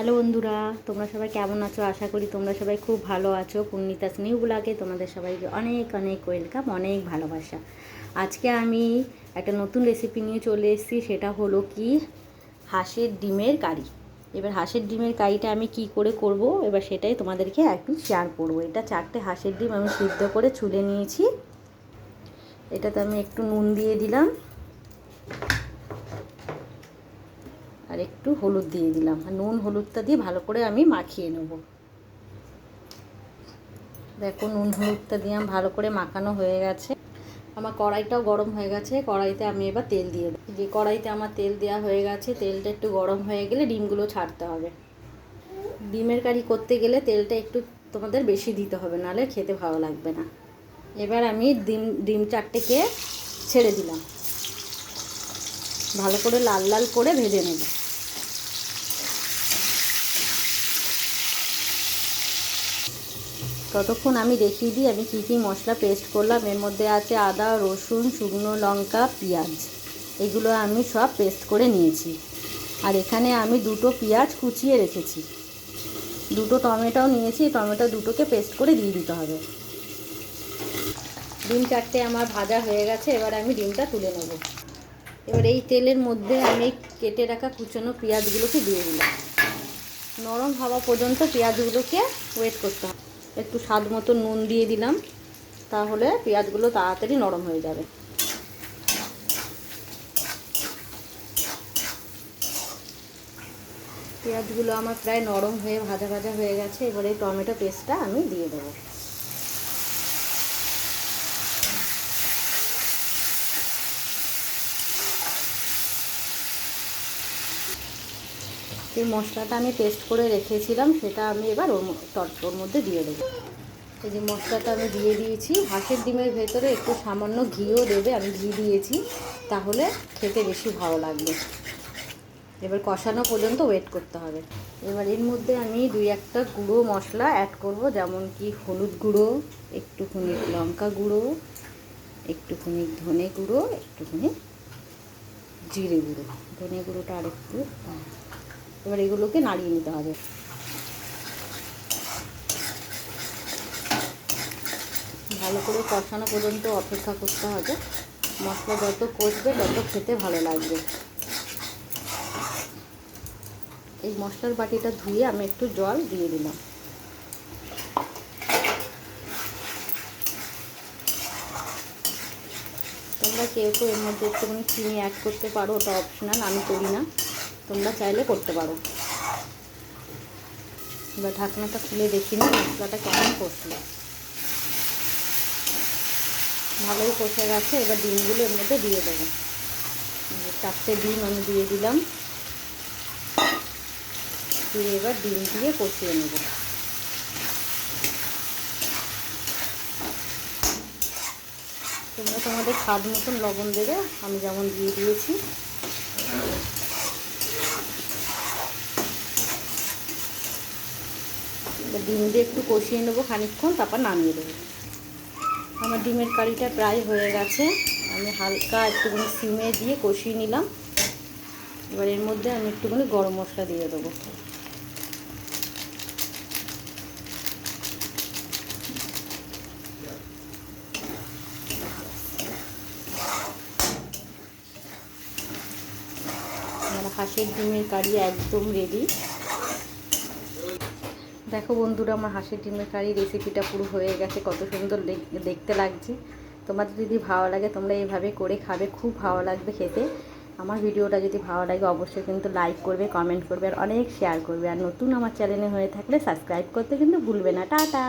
Hello বন্ধুরা, তোমরা সবাই কেমন আছো? আশা করি তোমরা সবাই খুব ভালো আছো। পূর্ণিতা স্নিউ ব্লগে তোমাদের সবাইকে অনেক অনেক ওয়েলকাম অনেক ভালোবাসা। আজকে আমি একটা নতুন রেসিপি নিয়ে চলে এসেছি, সেটা হলো কি? হাঁসের ডিমের কারি। এবার হাঁসের ডিমের কারিটা আমি কি করে করব? এবার সেটাই তোমাদেরকে একটু শেয়ার করব। এটা চারটে হাঁসের ডিম আমি সিদ্ধ করে ছুলে নিয়েছি। এটাতে আমি একটু নুন দিয়ে দিলাম। আর একটু হলুদ দিয়ে দিলাম। আর নুন হলুদটা দিয়ে ভালো করে আমি মাখিয়ে নেব। দেখো নুন হলুদটা দিয়ে ভালো করে মাখানো হয়ে গেছে। আমার কড়াইটাও গরম হয়ে গেছে। কড়াইতে আমি এবার তেল দিয়ে দেবো। যে কড়াইতে আমার তেল দেওয়া হয়ে গেছে, তেলটা একটু গরম হয়ে গেলে ডিমগুলো ছাড়তে হবে। ডিমের কারি করতে গেলে তেলটা একটু তোমাদের বেশি দিতে হবে, নাহলে খেতে ভালো লাগবে না। এবার আমি ডিম ডিম চারটেকে ছেড়ে দিলাম। ভালো করে লাল লাল করে ভেজে নেব। ততক্ষণ আমি দেখিয়ে দিই আমি কী কী মশলা পেস্ট করলাম। এর মধ্যে আছে আদা, রসুন, শুকনো লঙ্কা, পেঁয়াজ। এগুলো আমি সব পেস্ট করে নিয়েছি। আর এখানে আমি দুটো পেঁয়াজ কুচিয়ে রেখেছি। দুটো টমেটোও নিয়েছি টমেটো দুটোকে পেস্ট করে দিয়ে দিতে হবে। ডিম চারটে আমার ভাজা হয়ে গেছে, এবার আমি ডিমটা তুলে নেব। এবার এই তেলের মধ্যে আমি কেটে রাখা কুচানো পেঁয়াজগুলোকে দিয়ে দিলাম। নরম হওয়া পর্যন্ত পেঁয়াজগুলোকে ওয়েট করতে হবে। একটু স্বাদ মতো নুন দিয়ে দিলাম, তাহলে পেঁয়াজগুলো তাড়াতাড়ি নরম হয়ে যাবে। পেঁয়াজগুলো আমার প্রায় নরম হয়ে, ভাজা ভাজা হয়ে গেছে, এবারে টমেটো পেস্টটা আমি দিয়ে দেবো। যে মশলাটা আমি পেস্ট করে রেখেছিলাম, সেটা আমি এবার ওর তরকার মধ্যে দিয়ে দেবো। এই যে মশলাটা আমি দিয়ে দিয়েছি, হাঁসের ডিমের ভেতরে একটু সামান্য ঘিও দেবে, আমি ঘি দিয়েছি, তাহলে খেতে বেশি ভালো লাগবে। এবার কষানো পর্যন্ত ওয়েট করতে হবে। এবার এর মধ্যে আমি দুই একটা গুঁড়ো মশলা অ্যাড করব, যেমন কি হলুদ গুঁড়ো, একটুখানি লঙ্কা গুঁড়ো, একটুখানি ধনে গুঁড়ো, একটুখানি জিরে গুঁড়ো। ধনে গুঁড়োটা আর একটু এবার এগুলোকে নাড়িয়ে নিতে হবে। ভালো করে কষানো পর্যন্ত অপেক্ষা করতে হবে। মশলা যত কষবে তত খেতে ভালো লাগবে। এই মশলার বাটিটা ধুয়ে আমি একটু জল দিয়ে দিলাম। তোমরা কেউ কেউ এর মধ্যে একটুখানি চিনি অ্যাড করতে পারো, ওটা অপশনাল আমি করি না। তোমরা চাইলে করতে পারো। এবার ঢাকনাটা খুলে দেখি না মশলাটা কেমন কষলো। ভালোই কষে গেছে, এবার ডিমগুলো এর মধ্যে দিয়ে দেবো। চারটে ডিম আমি দিয়ে দিলাম। দিয়ে এবার ডিম দিয়ে কষিয়ে নেব। তোমরা তোমাদের স্বাদ মতন লবণ দেবে, আমি যেমন দিয়ে দিয়েছি। ডিম দিয়ে একটু কষিয়ে নেব খানিকক্ষণ, তারপর নামিয়ে দেবো। আমার ডিমের কারিটা প্রায় হয়ে গেছে। আমি হালকা একটুখানি সিমে দিয়ে কষিয়ে নিলাম। এবার এর মধ্যে আমি একটুখানি গরম মশলা দিয়ে দেবো। আমার হাঁসের ডিমের কারি একদম রেডি দেখো বন্ধুরা, আমার হাঁসের ডিমের কারি রেসিপিটা পুরো হয়ে গেছে, কত সুন্দর দেখতে লাগছে। তোমাদের যদি ভালো লাগে, তোমরা এইভাবে করে খাবে, খুব ভালো লাগবে খেতে। আমার ভিডিওটা যদি ভালো লাগে, অবশ্যই কিন্তু লাইক করবে কমেন্ট করবে, আর অনেক শেয়ার করবে। আর নতুন আমার চ্যানেলে হয়ে থাকলে সাবস্ক্রাইব করতে কিন্তু ভুলবে না। টাটা!